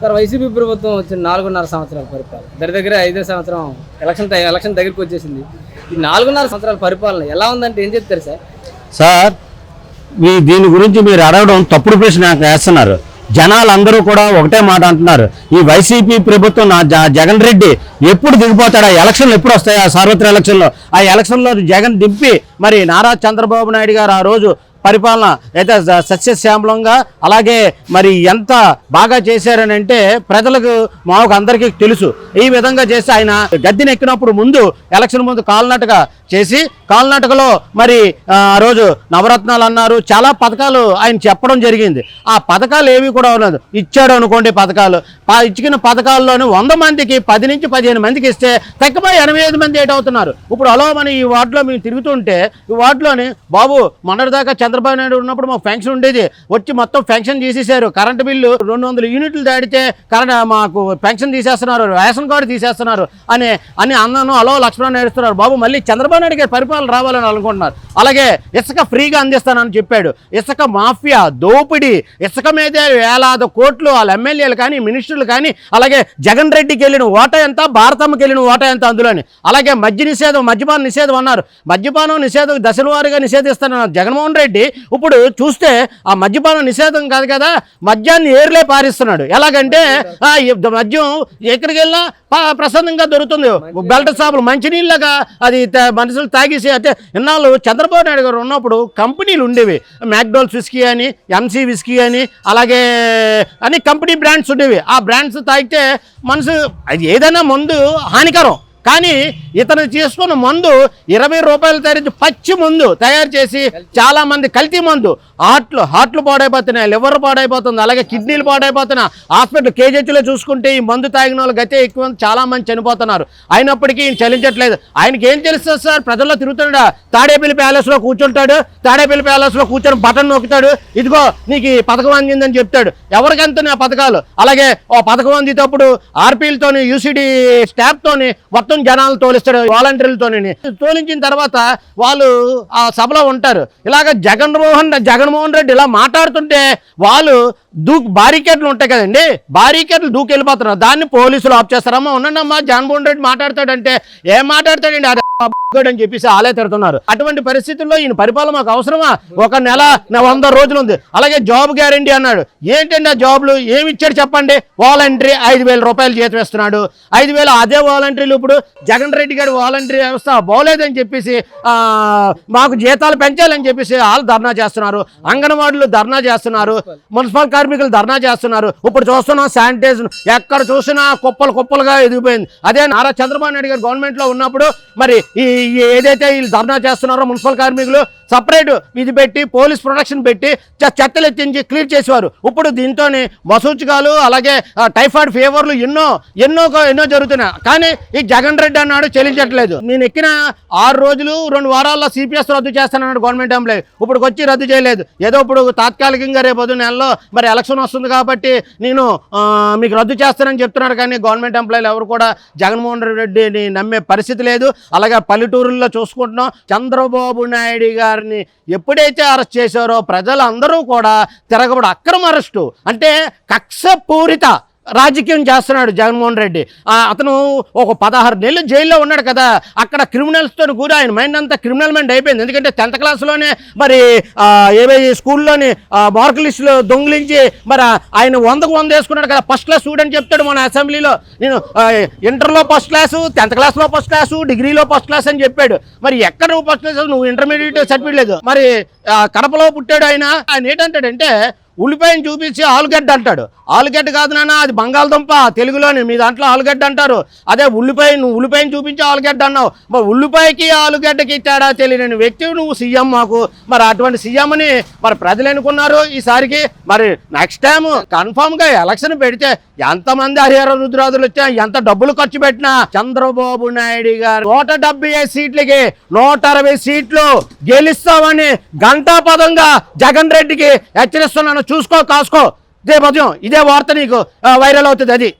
Sir YCP ప్రభుత్వం వచ్చిన నాలుగున్నర సంవత్సరాల పరిపాలన. దగ్గర దగ్గర ఐదో సంవత్సరం ఎలక్షన్ టైం ఎలక్షన్ దగ్గరికి వచ్చేసింది. ఈ నాలుగున్నర సంవత్సరాల పరిపాలన ఎలా ఉందంటే ఏం చెప్తారు సార్? సార్ మీ దీని గురించి మీరు అడగడం తప్పుడు ప్రశ్న నాకు వేస్తున్నారు. జనాలు అందరూ కూడా ఒకటే మాట అంటున్నారు. ఈ వైసీపీ ప్రభుత్వం నా జ- జగన్ రెడ్డి ఎప్పుడు దిగిపోతాడు? ఆ ఎలక్షన్లు ఎప్పుడు వస్తాయి? ఆ సార్వత్రిక ఎలక్షన్లో. ఆ ఎలక్షన్లో జగన్ దింపి మరి నారా చంద్రబాబు నాయుడు గారు ఆ రోజు పరిపాలన అయితే సస్యశ్యామలంగా అలాగే మరి ఎంత బాగా చేశారని అంటే ప్రజలకు మాకు అందరికీ తెలుసు. ఈ విధంగా చేసి ఆయన గద్దెనెక్కినప్పుడు ముందు ఎలక్షన్ ముందు కాల్నాటక చేసి కాల్నాటకలో మరి ఆ రోజు నవరత్నాలు అన్నారు. చాలా పథకాలు ఆయన చెప్పడం జరిగింది. ఆ పథకాలు ఏవి కూడా ఉన్నది. ఇచ్చాడు అనుకోండి పథకాలు. ఇచ్చిన పథకాల్లోనే వంద మందికి పది నుంచి పదిహేను మందికి ఇస్తే తక్కువ ఎనభై ఐదు మంది ఏటవుతున్నారు. ఇప్పుడు అలో మన ఈ వార్డులో మేము తిరుగుతుంటే ఈ వార్డులోని బాబు మొన్నటిదాకా చంద్రబాబు నాయుడు ఉన్నప్పుడు మాకు ఫ్యాంక్షన్ ఉండేది. వచ్చి మొత్తం ఫ్యాంక్షన్ చేసేసారు. కరెంటు బిల్లు రెండు వందల యూనిట్లు దాడితే కరెంట్ మాకు పెన్షన్ తీసేస్తున్నారు. రేషన్ కార్డు తీసేస్తున్నారు అని అని అన్నను అలో లక్ష్మణ్ నేర్పిస్తున్నారు బాబు మళ్ళీ చంద్రబాబు నాయుడు గారి పరిపాలన రావాలని అనుకుంటున్నారు. అలాగే ఇసుక ఫ్రీగా అందిస్తానని చెప్పాడు. ఇసుక మాఫియా దోపిడీ ఇసుక మీదే వేలాది కోట్లు వాళ్ళ ఎమ్మెల్యేలు కానీ మినిస్టర్లు కానీ అలాగే జగన్ రెడ్డికి వెళ్ళిన ఓట ఎంత భారతమ్మకి వెళ్ళిన ఓట ఎంత అందులోని అలాగే మద్య నిషేధం మద్యపాన నిషేధం అన్నారు. మద్యపానం నిషేధం దశల వారీగా నిషేధిస్తానన్నారు జగన్మోహన్ రెడ్డి. ఇప్పుడు చూస్తే ఆ మద్యపానం నిషేధం కాదు కదా మద్యాన్ని ఏర్లే పారిస్తున్నాడు. ఎలాగంటే మద్యం ఎక్కడికి వెళ్ళినా ప- ప్రశాంతంగా దొరుకుతుంది. బెల్ట్ షాపులు మంచినీళ్ళగా అది మనుషులు తాగేసి అయితే ఇన్నాళ్ళు చంద్రబాబు నాయుడు గారు ఉన్నప్పుడు కంపెనీలు ఉండేవి. మ్యాక్డోల్స్ విస్కీ అని ఎంసీ విస్కీ అని అలాగే అని కంపెనీ బ్రాండ్స్ ఉండేవి. ఆ బ్రాండ్స్ తాగితే మనసు అది ఏదైనా మందు హానికరం. కానీ ఇతను చేసుకున్న మందు ఇరవై రూపాయలు తరించి పచ్చి మందు తయారు చేసి చాలా మంది కల్తీ మందు. హార్ట్లు హార్ట్లు పాడైపోతున్నాయి లివర్ పాడైపోతుంది అలాగే కిడ్నీలు పాడైపోతున్నాయి. హాస్పిటల్ కేజీహెచ్లో చూసుకుంటే ఈ మందు తాగిన వాళ్ళు గతే ఎక్కువ మంది చాలా మంది చనిపోతున్నారు. అయినప్పటికీ ఈయన చలించట్లేదు. ఆయనకి ఏం తెలుస్తుంది సార్? ప్రజల్లో తిరుగుతున్నాడా? తాడేపల్లి ప్యాలెస్లో కూర్చుంటాడు తాడేపల్లి ప్యాలెస్లో కూర్చొని బటన్ నొక్కుతాడు. ఇదిగో నీకు ఈ పథకం అందిందని చెప్తాడు. ఎవరికంతనే ఆ పథకాలు? అలాగే ఓ పథకం అందితప్పుడు ఆర్పీలతోని యూసీడీ స్టాఫ్తోని మొత్తం జనాలు తోలిస్తాడు వాలంటీర్లతో తోలించిన తర్వాత వాళ్ళు ఆ సభలో ఉంటారు. ఇలాగ జగన్మోహన్ జగన్మోహన్ రెడ్డి ఇలా మాట్లాడుతుంటే వాళ్ళు దూ బారికేట్లు ఉంటాయి కదండి. బారికేట్లు దూకి వెళ్ళిపోతున్నారు దాన్ని పోలీసులు ఆఫ్ చేస్తారమ్మా ఉండండమ్మా జగన్మోహన్ రెడ్డి మాట్లాడతాడంటే ఏం మాట్లాడతాడండి? అది అని చెప్పేసి ఆలే తిడుతున్నారు. అటువంటి పరిస్థితుల్లో ఈయన పరిపాలన మాకు అవసరమా? ఒక నెల వంద రోజులు ఉంది. అలాగే జాబ్ గ్యారంటీ అన్నాడు. ఏంటండి ఆ జాబ్లు? ఏమి ఇచ్చాడు చెప్పండి? వాలంటరీ ఐదు రూపాయలు జీతం ఇస్తున్నాడు. ఐదు వేలు అదే వాలంటీర్లు ఇప్పుడు జగన్ రెడ్డి గారి వాలంటరీ వ్యవస్థ బాగోలేదని చెప్పేసి మాకు జీతాలు పెంచాలని చెప్పేసి వాళ్ళు ధర్నా చేస్తున్నారు. అంగన్వాడీలు ధర్నా చేస్తున్నారు. మున్సిపల్ కార్మికులు ధర్నా చేస్తున్నారు. ఇప్పుడు చూస్తున్నాం శానిటైజర్ ఎక్కడ చూసినా కుప్పలు కుప్పలుగా ఎదిగిపోయింది. అదే నారా చంద్రబాబు నాయుడు గారు గవర్నమెంట్లో ఉన్నప్పుడు మరి ఈ ఏదైతే వీళ్ళు ధర్నా చేస్తున్నారో మున్సిపల్ కార్మికులు సపరేట్ ఇది పెట్టి పోలీస్ ప్రొటెక్షన్ పెట్టి చెత్తలు ఎత్తించి క్లియర్ చేసేవారు. ఇప్పుడు దీంతో మసూచికాలు అలాగే టైఫాయిడ్ ఫీవర్లు ఎన్నో ఎన్నో ఎన్నో జరుగుతున్నాయి. కానీ ఈ జగన్ రెడ్డి అన్నాడు చెల్లించట్లేదు. నేను ఎక్కిన ఆరు రోజులు రెండు వారాల్లో సిపిఎస్ రద్దు చేస్తానన్నాడు గవర్నమెంట్ ఎంప్లాయ్. ఇప్పుడు వచ్చి రద్దు చేయలేదు. ఏదో ఇప్పుడు తాత్కాలికంగా రేపు నెలలో మరి ఎలక్షన్ వస్తుంది కాబట్టి నేను మీకు రద్దు చేస్తానని చెప్తున్నాడు కానీ గవర్నమెంట్ ఎంప్లాయీలు ఎవరు కూడా జగన్మోహన్ రెడ్డిని నమ్మే పరిస్థితి లేదు. అలాగే పల్లెటూరుల్లో చూసుకుంటున్నాం. చంద్రబాబు నాయుడు గారిని ఎప్పుడైతే అరెస్ట్ చేశారో ప్రజలందరూ కూడా తిరగబడు అక్రమ అరెస్టు. అంటే కక్షపూరిత రాజకీయం చేస్తున్నాడు జగన్మోహన్ రెడ్డి. అతను ఒక పదహారు నెలలు జైల్లో ఉన్నాడు కదా. అక్కడ క్రిమినల్స్తో కూడా ఆయన మైండ్ అంతా క్రిమినల్ మైండ్ అయిపోయింది. ఎందుకంటే టెన్త్ క్లాస్లోనే మరి ఏవై స్కూల్లోని మార్క్ లిస్టులో దొంగిలించి మరి ఆయన వందకు వంద వేసుకున్నాడు కదా. ఫస్ట్ క్లాస్ స్టూడెంట్ చెప్తాడు మన అసెంబ్లీలో. నేను ఇంటర్లో ఫస్ట్ క్లాసు టెన్త్ క్లాస్లో ఫస్ట్ క్లాసు డిగ్రీలో ఫస్ట్ క్లాస్ అని చెప్పాడు. మరి ఎక్కడ నువ్వు ఫస్ట్ క్లాస్ నువ్వు ఇంటర్మీడియట్ సర్టిఫికేట్ లేదు. మరి కడపలో పుట్టాడు ఆయన. ఆయన ఏంటంటాడంటే ఉల్లిపాయను చూపించి ఆలుగడ్డ అంటాడు. ఆలుగడ్డ కాదు నాన్న అది బంగాళదుంప. తెలుగులోని మీ దాంట్లో ఆలుగడ్డ అంటారు. అదే ఉల్లిపాయ నువ్వు ఉల్లిపాయను చూపించి ఆలుగడ్డ అన్నావు. మరి ఉల్లిపాయకి ఆలుగడ్డకి తేడా తెలియని వ్యక్తి నువ్వు సీఎం మాకు. మరి అటువంటి సీఎంని మరి ప్రజలు ఎన్నుకున్నారు ఈసారికి. మరి నెక్స్ట్ టైం కన్ఫామ్గా ఎలక్షన్ పెడితే ఎంతమంది హరిహర రుద్రాదులు వచ్చా ఎంత డబ్బులు ఖర్చు పెట్టినా? చంద్రబాబు నాయుడు గారు నూట డెబ్బై ఐదు సీట్లకి నూట అరవై సీట్లు గెలుస్తామని గంటాపదంగా జగన్ రెడ్డికి హెచ్చరిస్తున్నాను. చూసుకో కాసుకో. ఇదే పద్యం ఇదే వార్త నీకు వైరల్ అవుతుంది అది.